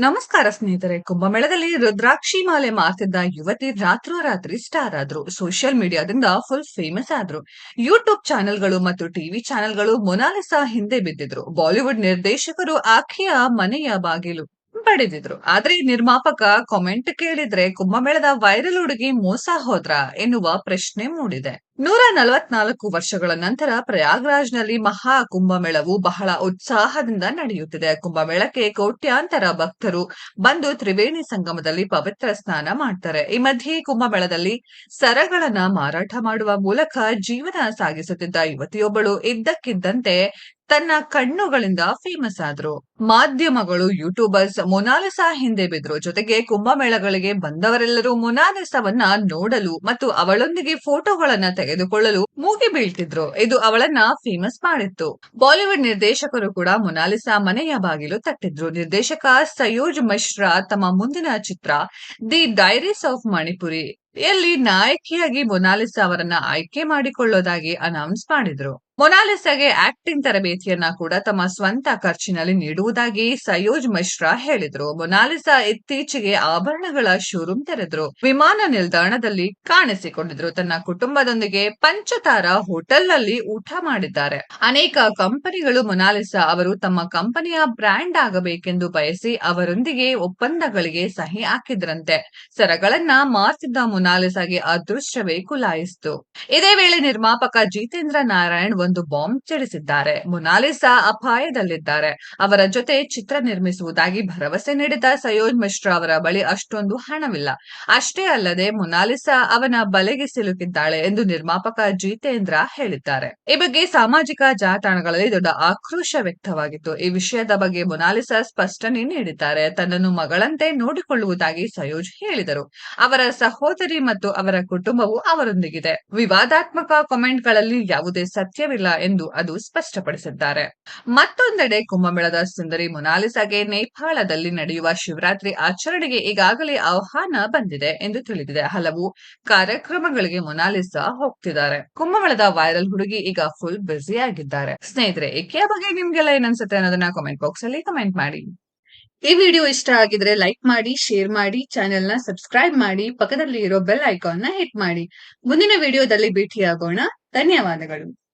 ನಮಸ್ಕಾರ ಸ್ನೇಹಿತರೆ. ಕುಂಭಮೇಳದಲ್ಲಿ ರುದ್ರಾಕ್ಷಿ ಮಾಲೆ ಮಾರ್ತಿದ್ದ ಯುವತಿ ರಾತ್ರೋರಾತ್ರಿ ಸ್ಟಾರ್ ಆದ್ರು. ಸೋಷಿಯಲ್ ಮೀಡಿಯಾದಿಂದ ಫುಲ್ ಫೇಮಸ್ ಆದ್ರು. ಯೂಟ್ಯೂಬ್ ಚಾನೆಲ್ಗಳು ಮತ್ತು ಟಿವಿ ಚಾನೆಲ್ಗಳು ಮೊನಾಲಿಸಾ ಹಿಂದೆ ಬಿದ್ದಿದ್ರು. ಬಾಲಿವುಡ್ ನಿರ್ದೇಶಕರು ಆಕೆಯ ಮನೆಯ ಬಾಗಿಲು. ಬಡಿದಿದ್ರು ಆದ್ರೆ ನಿರ್ಮಾಪಕ ಕಾಮೆಂಟ್ ಕೇಳಿದ್ರೆ, ಕುಂಭಮೇಳದ ವೈರಲ್ ಹುಡುಗಿ ಮೋಸ ಹೋದ್ರ? ಎನ್ನುವ ಪ್ರಶ್ನೆ ಮೂಡಿದೆ. ನೂರ ನಲವತ್ನಾಲ್ಕು ವರ್ಷಗಳ ನಂತರ ಪ್ರಯಾಗ್ರಾಜ್ನಲ್ಲಿ ಮಹಾ ಕುಂಭಮೇಳವು ಬಹಳ ಉತ್ಸಾಹದಿಂದ ನಡೆಯುತ್ತಿದೆ. ಕುಂಭಮೇಳಕ್ಕೆ ಕೋಟ್ಯಾಂತರ ಭಕ್ತರು ಬಂದು ತ್ರಿವೇಣಿ ಸಂಗಮದಲ್ಲಿ ಪವಿತ್ರ ಸ್ನಾನ ಮಾಡ್ತಾರೆ. ಈ ಮಧ್ಯೆ ಕುಂಭಮೇಳದಲ್ಲಿ ಸರಗಳನ್ನ ಮಾರಾಟ ಮಾಡುವ ಮೂಲಕ ಜೀವನ ಸಾಗಿಸುತ್ತಿದ್ದ ಯುವತಿಯೊಬ್ಬಳು ಇದ್ದಕ್ಕಿದ್ದಂತೆ ತನ್ನ ಕಣ್ಣುಗಳಿಂದ ಫೇಮಸ್ ಆದ್ರು. ಮಾಧ್ಯಮಗಳು ಯೂಟ್ಯೂಬರ್ಸ್ ಮೊನಾಲಿಸಾ ಹಿಂದೆ ಬಿದ್ರು. ಜೊತೆಗೆ ಕುಂಭಮೇಳಗಳಿಗೆ ಬಂದವರೆಲ್ಲರೂ ಮೊನಾಲಿಸಾವನ್ನ ನೋಡಲು ಮತ್ತು ಅವಳೊಂದಿಗೆ ಫೋಟೋಗಳನ್ನ ತೆಗೆದುಕೊಳ್ಳಲು ಮೂಗಿ ಬೀಳ್ತಿದ್ರು. ಇದು ಅವಳನ್ನ ಫೇಮಸ್ ಮಾಡಿತ್ತು. ಬಾಲಿವುಡ್ ನಿರ್ದೇಶಕರು ಕೂಡ ಮೊನಾಲಿಸಾ ಮನೆಯ ಬಾಗಿಲು ತಟ್ಟಿದ್ರು. ನಿರ್ದೇಶಕ ಸಯೋಜ್ ಮಿಶ್ರಾ ತಮ್ಮ ಮುಂದಿನ ಚಿತ್ರ ದಿ ಡೈರೀಸ್ ಆಫ್ ಮಣಿಪುರಿ ಎಲ್ಲಿ ನಾಯಕಿಯಾಗಿ ಮೊನಾಲಿಸಾ ಅವರನ್ನ ಆಯ್ಕೆ ಮಾಡಿಕೊಳ್ಳೋದಾಗಿ ಅನೌನ್ಸ್ ಮಾಡಿದ್ರು. ಮೊನಾಲಿಸಾಗೆ ಆಕ್ಟಿಂಗ್ ತರಬೇತಿಯನ್ನ ಕೂಡ ತಮ್ಮ ಸ್ವಂತ ಖರ್ಚಿನಲ್ಲಿ ನೀಡುವುದಾಗಿ ಸಯೋಜ್ ಮಿಶ್ರಾ ಹೇಳಿದ್ರು. ಮೊನಾಲಿಸಾ ಇತ್ತೀಚೆಗೆ ಆಭರಣಗಳ ಶೋರೂಮ್ ತೆರೆದ್ರು. ವಿಮಾನ ನಿಲ್ದಾಣದಲ್ಲಿ ಕಾಣಿಸಿಕೊಂಡಿದ್ರು. ತನ್ನ ಕುಟುಂಬದೊಂದಿಗೆ ಪಂಚತಾರ ಹೋಟೆಲ್ನಲ್ಲಿ ಊಟ ಮಾಡಿದ್ದಾರೆ. ಅನೇಕ ಕಂಪನಿಗಳು ಮೊನಾಲಿಸಾ ಅವರು ತಮ್ಮ ಕಂಪನಿಯ ಬ್ರ್ಯಾಂಡ್ ಆಗಬೇಕೆಂದು ಬಯಸಿ ಅವರೊಂದಿಗೆ ಒಪ್ಪಂದಗಳಿಗೆ ಸಹಿ ಹಾಕಿದ್ರಂತೆ. ಸರಗಳನ್ನ ಮಾರ್ತಿದ್ದ ಮೊನಾಲಿಸಾಗೆ ಅದೃಶ್ಯವೇ ಕುಲಾಯಿಸಿತು. ಇದೇ ವೇಳೆ ನಿರ್ಮಾಪಕ ಜಿತೇಂದ್ರ ನಾರಾಯಣ್ ಒಂದು ಬಾಂಬ್ ಸಿಡಿಸಿದ್ದಾರೆ ಮೊನಾಲಿಸಾ ಅಪಾಯದಲ್ಲಿದ್ದಾರೆ. ಅವರ ಜೊತೆ ಚಿತ್ರ ನಿರ್ಮಿಸುವುದಾಗಿ ಭರವಸೆ ನೀಡಿದ ಸಯೋಜ್ ಮಿಶ್ರಾ ಅವರ ಬಳಿ ಅಷ್ಟೊಂದು ಹಣವಿಲ್ಲ. ಅಷ್ಟೇ ಅಲ್ಲದೆ ಮೊನಾಲಿಸಾ ಅವನ ಬಲೆಗೆ ಸಿಲುಕಿದ್ದಾಳೆ ಎಂದು ನಿರ್ಮಾಪಕ ಜಿತೇಂದ್ರ ಹೇಳಿದ್ದಾರೆ. ಈ ಬಗ್ಗೆ ಸಾಮಾಜಿಕ ಜಾಲತಾಣಗಳಲ್ಲಿ ದೊಡ್ಡ ಆಕ್ರೋಶ ವ್ಯಕ್ತವಾಗಿತ್ತು. ಈ ವಿಷಯದ ಬಗ್ಗೆ ಮೊನಾಲಿಸಾ ಸ್ಪಷ್ಟನೆ ನೀಡಿದ್ದಾರೆ. ತನ್ನನ್ನು ಮಗಳಂತೆ ನೋಡಿಕೊಳ್ಳುವುದಾಗಿ ಸಯೋಜ್ ಹೇಳಿದರು. ಅವರ ಸಹೋದರಿ ಮತ್ತು ಅವರ ಕುಟುಂಬವು ಅವರೊಂದಿಗಿದೆ. ವಿವಾದಾತ್ಮಕ ಕಾಮೆಂಟ್ಗಳಲ್ಲಿ ಯಾವುದೇ ಸತ್ಯವಿಲ್ಲ. ಎಂದು ಅದು ಸ್ಪಷ್ಟಪಡಿಸಿದ್ದಾರೆ. ಮತ್ತೊಂದೆಡೆ ಕುಂಭಮೇಳದ ಸುಂದರಿ ಮೊನಾಲಿಸಾಗೆ ನೇಪಾಳದಲ್ಲಿ ನಡೆಯುವ ಶಿವರಾತ್ರಿ ಆಚರಣೆಗೆ ಈಗಾಗಲೇ ಆಹ್ವಾನ ಬಂದಿದೆ ಎಂದು ತಿಳಿದಿದೆ. ಹಲವು ಕಾರ್ಯಕ್ರಮಗಳಿಗೆ ಮೊನಾಲಿಸಾ ಹೋಗ್ತಿದ್ದಾರೆ. ಕುಂಭಮೇಳದ ವೈರಲ್ ಹುಡುಗಿ ಈಗ ಫುಲ್ ಬ್ಯುಸಿ ಆಗಿದ್ದಾರೆ. ಸ್ನೇಹಿತರೆ ಈಕೆಯ ಬಗ್ಗೆ ನಿಮ್ಗೆಲ್ಲ ಏನನ್ಸುತ್ತೆ ಅನ್ನೋದನ್ನ ಕಾಮೆಂಟ್ ಬಾಕ್ಸ್ ಅಲ್ಲಿ ಕಮೆಂಟ್ ಮಾಡಿ. ಈ ವಿಡಿಯೋ ಇಷ್ಟ ಆಗಿದ್ರೆ ಲೈಕ್ ಮಾಡಿ ಶೇರ್ ಮಾಡಿ ಚಾನೆಲ್ನ ಸಬ್ಸ್ಕ್ರೈಬ್ ಮಾಡಿ ಪಕ್ಕದಲ್ಲಿ ಇರೋ ಬೆಲ್ ಐಕಾನ್ನ ಹಿಟ್ ಮಾಡಿ. ಮುಂದಿನ ವಿಡಿಯೋದಲ್ಲಿ ಭೇಟಿಯಾಗೋಣ. ಧನ್ಯವಾದಗಳು.